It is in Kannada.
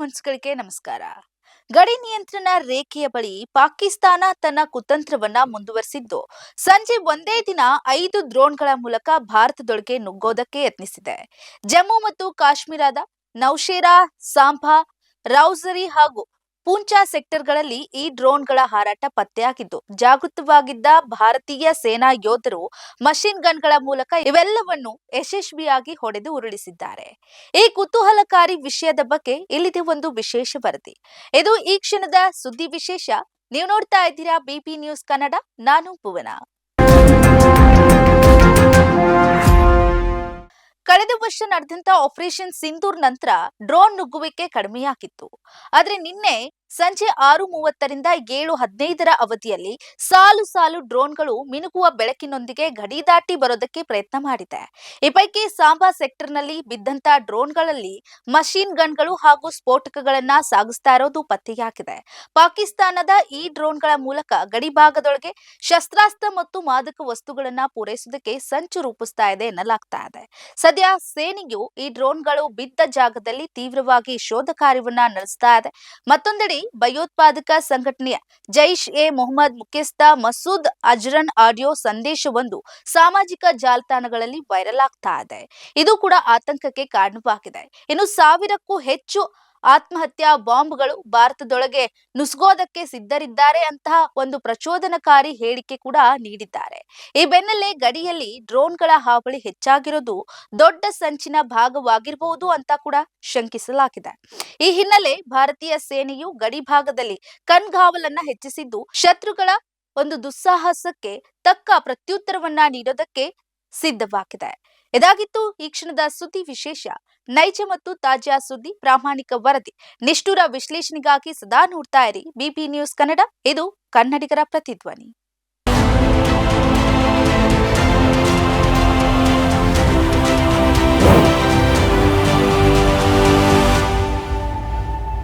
ಮನ್ಸುಗಳಿಗೆ ನಮಸ್ಕಾರ. ಗಡಿ ನಿಯಂತ್ರಣ ರೇಖೆಯ ಬಳಿ ಪಾಕಿಸ್ತಾನ ತನ್ನ ಕುತಂತ್ರವನ್ನ ಮುಂದುವರಿಸಿದ್ದು, ಸಂಜೆ ಒಂದೇ ದಿನ ಐದು ಡ್ರೋನ್ಗಳ ಮೂಲಕ ಭಾರತದೊಳಗೆ ನುಗ್ಗೋದಕ್ಕೆ ಯತ್ನಿಸಿದೆ. ಜಮ್ಮು ಮತ್ತು ಕಾಶ್ಮೀರದ ನೌಶೇರಾ ಸಾಂಬಾ ರೌಸರಿ ಹಾಗೂ ಪೂಂಚಾ ಸೆಕ್ಟರ್ಗಳಲ್ಲಿ ಈ ಡ್ರೋನ್ಗಳ ಹಾರಾಟ ಪತ್ತೆಯಾಗಿದ್ದು, ಜಾಗೃತವಾಗಿದ್ದ ಭಾರತೀಯ ಸೇನಾ ಯೋಧರು ಮಷಿನ್ ಗನ್ಗಳ ಮೂಲಕ ಇವೆಲ್ಲವನ್ನು ಯಶಸ್ವಿಯಾಗಿ ಹೊಡೆದು ಉರುಳಿಸಿದ್ದಾರೆ. ಈ ಕುತೂಹಲಕಾರಿ ವಿಷಯದ ಬಗ್ಗೆ ಇಲ್ಲಿದೆ ಒಂದು ವಿಶೇಷ ವರದಿ. ಇದು ಈ ಕ್ಷಣದ ಸುದ್ದಿ ವಿಶೇಷ. ನೀವು ನೋಡ್ತಾ ಇದ್ದೀರಾ ಬಿಪಿ ನ್ಯೂಸ್ ಕನ್ನಡ, ನಾನು ಭುವನ. ಕಳೆದ ವರ್ಷ ನಡೆದಂತ ಆಪರೇಷನ್ ಸಿಂಧೂರ್ ನಂತರ ಡ್ರೋನ್ ನುಗ್ಗುವಿಕೆ ಕಡಿಮೆಯಾಗಿತ್ತು. ಆದ್ರೆ ನಿನ್ನೆ ಸಂಜೆ ಆರು ಮೂವತ್ತರಿಂದ ಏಳು ಹದಿನೈದರ ಅವಧಿಯಲ್ಲಿ ಸಾಲು ಸಾಲು ಡ್ರೋನ್ಗಳು ಮಿನುಗುವ ಬೆಳಕಿನೊಂದಿಗೆ ಗಡಿ ದಾಟಿ ಬರೋದಕ್ಕೆ ಪ್ರಯತ್ನ ಮಾಡಿದೆ. ಈ ಪೈಕಿ ಸಾಂಬಾ ಸೆಕ್ಟರ್ನಲ್ಲಿ ಬಿದ್ದಂತ ಡ್ರೋನ್ಗಳಲ್ಲಿ ಮಷೀನ್ ಗನ್ಗಳು ಹಾಗೂ ಸ್ಫೋಟಕಗಳನ್ನ ಸಾಗಿಸ್ತಾ ಇರೋದು ಪತ್ತೆಯಾಗಿದೆ. ಪಾಕಿಸ್ತಾನದ ಈ ಡ್ರೋನ್ಗಳ ಮೂಲಕ ಗಡಿ ಭಾಗದೊಳಗೆ ಶಸ್ತ್ರಾಸ್ತ್ರ ಮತ್ತು ಮಾದಕ ವಸ್ತುಗಳನ್ನ ಪೂರೈಸುವುದಕ್ಕೆ ಸಂಚು ರೂಪಿಸ್ತಾ ಇದೆ ಎನ್ನಲಾಗ್ತಾ ಇದೆ. ಸದ್ಯ ಸೇನೆಯು ಈ ಡ್ರೋನ್ಗಳು ಬಿದ್ದ ಜಾಗದಲ್ಲಿ ತೀವ್ರವಾಗಿ ಶೋಧ ಕಾರ್ಯವನ್ನ ನಡೆಸ್ತಾ ಇದೆ. ಮತ್ತೊಂದೆಡೆ ಭಯೋತ್ಪಾದಕ ಸಂಘಟನೆಯ ಜೈಷ್ ಎ ಮೊಹಮ್ಮದ್ ಮುಖ್ಯಸ್ಥ ಮಸೂದ್ ಅಜ್ರನ್ ಆಡಿಯೋ ಸಂದೇಶವೊಂದು ಸಾಮಾಜಿಕ ಜಾಲತಾಣಗಳಲ್ಲಿ ವೈರಲ್ ಆಗ್ತಾ ಇದೆ. ಇದು ಕೂಡ ಆತಂಕಕ್ಕೆ ಕಾರಣವಾಗಿದೆ. ಇನ್ನು ಸಾವಿರಕ್ಕೂ ಹೆಚ್ಚು ಆತ್ಮಹತ್ಯಾ ಬಾಂಬ್ಗಳು ಭಾರತದೊಳಗೆ ನುಸುಗೋದಕ್ಕೆ ಸಿದ್ಧರಿದ್ದಾರೆ ಅಂತಹ ಒಂದು ಪ್ರಚೋದನಕಾರಿ ಹೇಳಿಕೆ ಕೂಡ ನೀಡಿದ್ದಾರೆ. ಈ ಬೆನ್ನಲ್ಲೇ ಗಡಿಯಲ್ಲಿ ಡ್ರೋನ್ಗಳ ಹಾವಳಿ ಹೆಚ್ಚಾಗಿರೋದು ದೊಡ್ಡ ಸಂಚಿನ ಭಾಗವಾಗಿರಬಹುದು ಅಂತ ಕೂಡ ಶಂಕಿಸಲಾಗಿದೆ. ಈ ಹಿನ್ನೆಲೆ ಭಾರತೀಯ ಸೇನೆಯು ಗಡಿ ಭಾಗದಲ್ಲಿ ಕಣ್ಗಾವಲನ್ನ ಹೆಚ್ಚಿಸಿದ್ದು, ಶತ್ರುಗಳ ಒಂದು ದುಸ್ಸಾಹಸಕ್ಕೆ ತಕ್ಕ ಪ್ರತ್ಯುತ್ತರವನ್ನ ನೀಡೋದಕ್ಕೆ ಸಿದ್ಧವಾಗಿದೆ. ಇದಾಗಿತ್ತು ಈ ಕ್ಷಣದ ಸುದ್ದಿ ವಿಶೇಷ. ನೈಜ ಮತ್ತು ತಾಜಾ ಸುದ್ದಿ, ಪ್ರಾಮಾಣಿಕ ವರದಿ. ನಿಷ್ಠುರ ವಿಶ್ಲೇಷಣೆಗಾಗಿ ಸದಾ ನೋಡ್ತಾ ಇರಿ. ಬಿಪಿ ನ್ಯೂಸ್ ಕನ್ನಡ, ಇದು ಕನ್ನಡಿಗರ ಪ್ರತಿಧ್ವನಿ.